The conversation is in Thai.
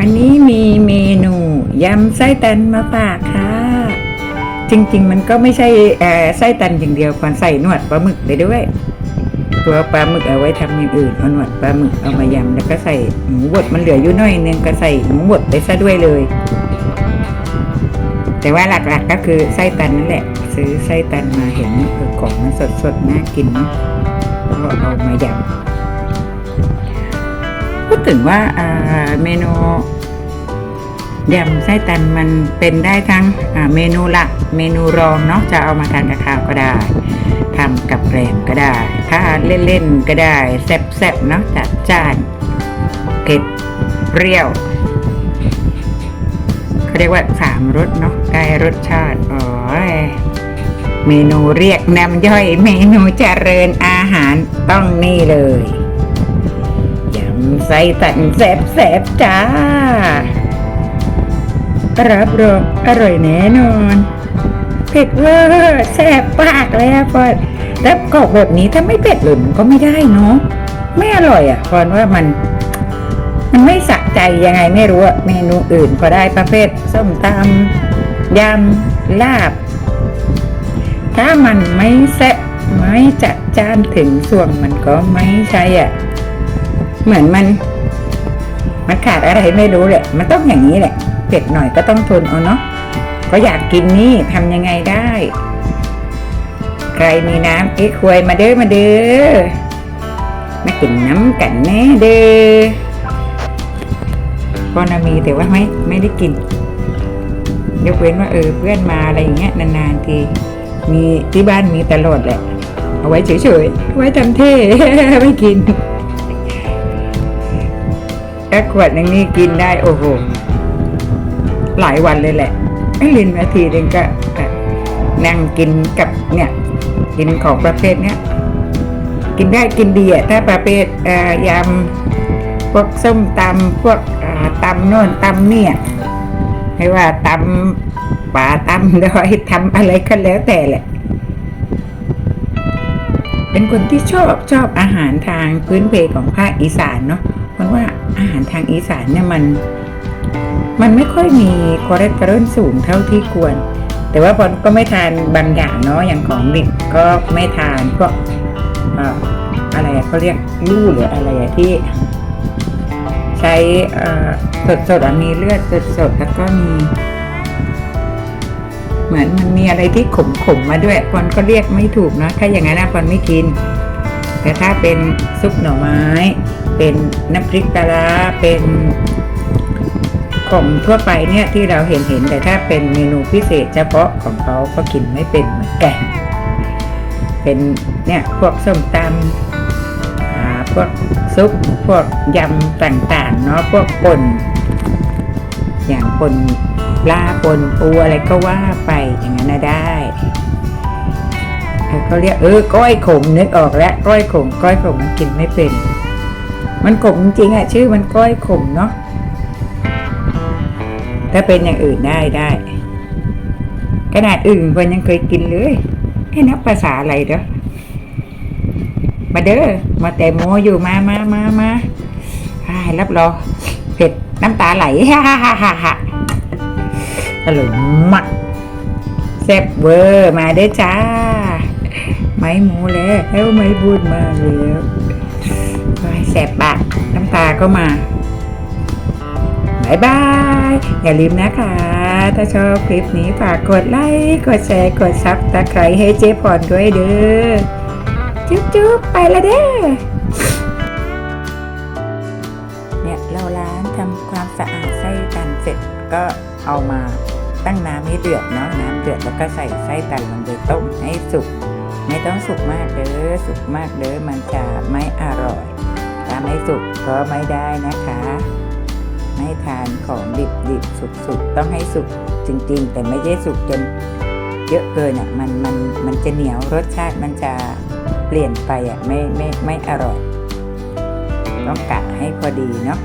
อันนี้มีเมนูยำไส้ตันมาฝากค่ะ จริงๆ มันก็ไม่ใช่ไส้ตันอย่างเดียวก่อนใส่หนวดปลาหมึกไปด้วย ตัวปลาหมึกเอาไว้ทำอย่างอื่นเอาหนวดปลาหมึกเอามายำแล้วก็ใส่หมูบดมันเหลืออยู่น้อยนึงก็ใส่หมูบดไปซะด้วยเลย แต่ว่าหลักๆก็คือไส้ตันนั่นแหละ ซื้อไส้ตันมาเห็นเออของมันสดๆน่ากินเนาะก็เอามายำ พูดถึงว่าเมนูยำไส้ตันมันเป็นได้ทั้งเมนูหลักเมนูรองเนาะจะเอามาทานกับข้าวก็ได้ทำกับแกล้มก็ได้ถ้าเล่นๆก็ได้แซ่บๆเนาะจัดจ้านเผ็ดเปรี้ยวเขาเรียกว่าสามรสเนาะได้รสชาติอ๋อเมนูเรียกน้ำย่อย เมนูเจริญอาหารต้องนี่เลย ไส้ตันแซ่บๆจ้า รับรองอร่อยแน่นอนเผ็ดเวอร์แสบปากเลยอะฟอนแล้วกรอกแบบนี้ถ้าไม่เผ็ดเลยมันก็ไม่ได้เนาะไม่อร่อยอะฟอนว่ามัน มันไม่สะใจยังไงไม่รู้อะเมนูอื่นก็ได้ประเภทส้มตำยำลาบ ถ้ามันไม่แซ่บไม่จัดจ้านถึงส่วงมันก็ไม่ใช่อะ เหมือนมัน มันขาดอะไรไม่รู้แหละ มันต้องอย่างนี้แหละ เผ็ดหน่อยก็ต้องทนเอาเนาะ ก็อยากกินนี่ทำยังไงได้ ใครมีน้ำเอ๊ะควยมาเด้อมาเด้อ มากินน้ำกันแน่เด้อก็นามีแต่ว่าไม่ไม่ได้กิน ยกเว้นว่าเออเพื่อนมาอะไรอย่างเงี้ยนานๆที มีที่บ้านมีตลอดแหละ เอาไว้เฉยๆไว้ทำเท่ไม่กิน แค่ขวดหนึงนี่กินได้โอ้โหหลายวันเลยแหละไอ้ลินนาทีหนึงก็อะนั่งกินกับเนี่ย กินของประเภทเนี้ยกินได้กินดีอะถ้าประเภทเอ่อยำพวกส้มตำพวกอ่าตำโน่นตำเนี่ยไม่ว่าตำป่าตำดอยทำอะไรก็แล้วแต่แหละ เป็นคนที่ชอบชอบอาหารทางพื้นเพของภาคอีสานเนาะเพราะว่าอาหารทางอีสานเนี่ยมัน มันไม่ค่อยมีคอเลสเตอรอลสูงเท่าที่ควร แต่ว่าพอนก็ไม่ทานบางอย่างเนาะอย่างของดิบก็ไม่ทานพวกอะไรเขาเรียกลู่หรืออะไรอะที่ ใช้สดสดๆมีเลือดสดสดๆแล้วก็มี เหมือนมันมีอะไรที่ขมขมๆมาด้วยพอนก็เรียกไม่ถูกนะถ้าอย่างนั้นนะพอนไม่กิน แต่ถ้าเป็นซุปหน่อไม้ เป็นน้ำพริกปลาร้าเป็นของทั่วไปเนี่ยที่เราเห็นเห็นแต่ถ้าเป็นเมนูพิเศษเฉพาะของเขาก็กินไม่เป็นเหมือนกัน เป็นเนี่ยพวกส้มตำพวกซุปพวกยำต่างๆเนาะพวกป่นอย่างป่นปลาป่นปูอะไรก็ว่าไปอย่างนั้นนะได้ เขาเรียกเออก้อยขมนึกออกแล้วก้อยขมก้อยขมมันกินไม่เป็น มันขมจริงอะชื่อมันก้อยขมเนาะถ้าเป็นอย่างอื่นได้ได้ขนาดอื่นคนยังเคยกินเลยไอ้นับภาษาอะไรเด้อมาเด้อมาแต่โมอยู่มามามามาอ้รับรองเผ็ดน้ำตาไหลฮ่าฮ่าฮ่าฮ่าฮ่าอร่อยมากแซ่บเวอร์มาเด้อจ้า ไม่หมูแล้วแล้วไม่พูดมาแล้วโอ้ยแสบปากน้ำตาก็มาบายบาย อย่าลืมนะคะ ถ้าชอบคลิปนี้ฝากกดไลค์กดแชร์กดซับตะไคร้ให้เจ๊พรด้วยเด้อ จุ๊บจุ๊บไปละเด้อเนี่ยเราล้างทำความสะอาดไส้ตันเสร็จก็เอามาตั้งน้ำให้เดือดเนาะน้ำเดือดแล้วก็ใส่ไส้ตันลงไปต้มให้สุก ไม่ต้องสุกมากเด้อสุกมากเด้อมันจะไม่อร่อยถ้าไม่สุกก็ไม่ได้นะคะ ไม่ทานของดิบดิบสุกสุกต้องให้สุกจริง ๆ แต่ไม่ใช่สุกจนเยอะเกินอะมันมันมันจะเหนียวรสชาติมันจะเปลี่ยนไปอะไม่ไม่ไม่อร่อย ต้องกะให้พอดีเนาะ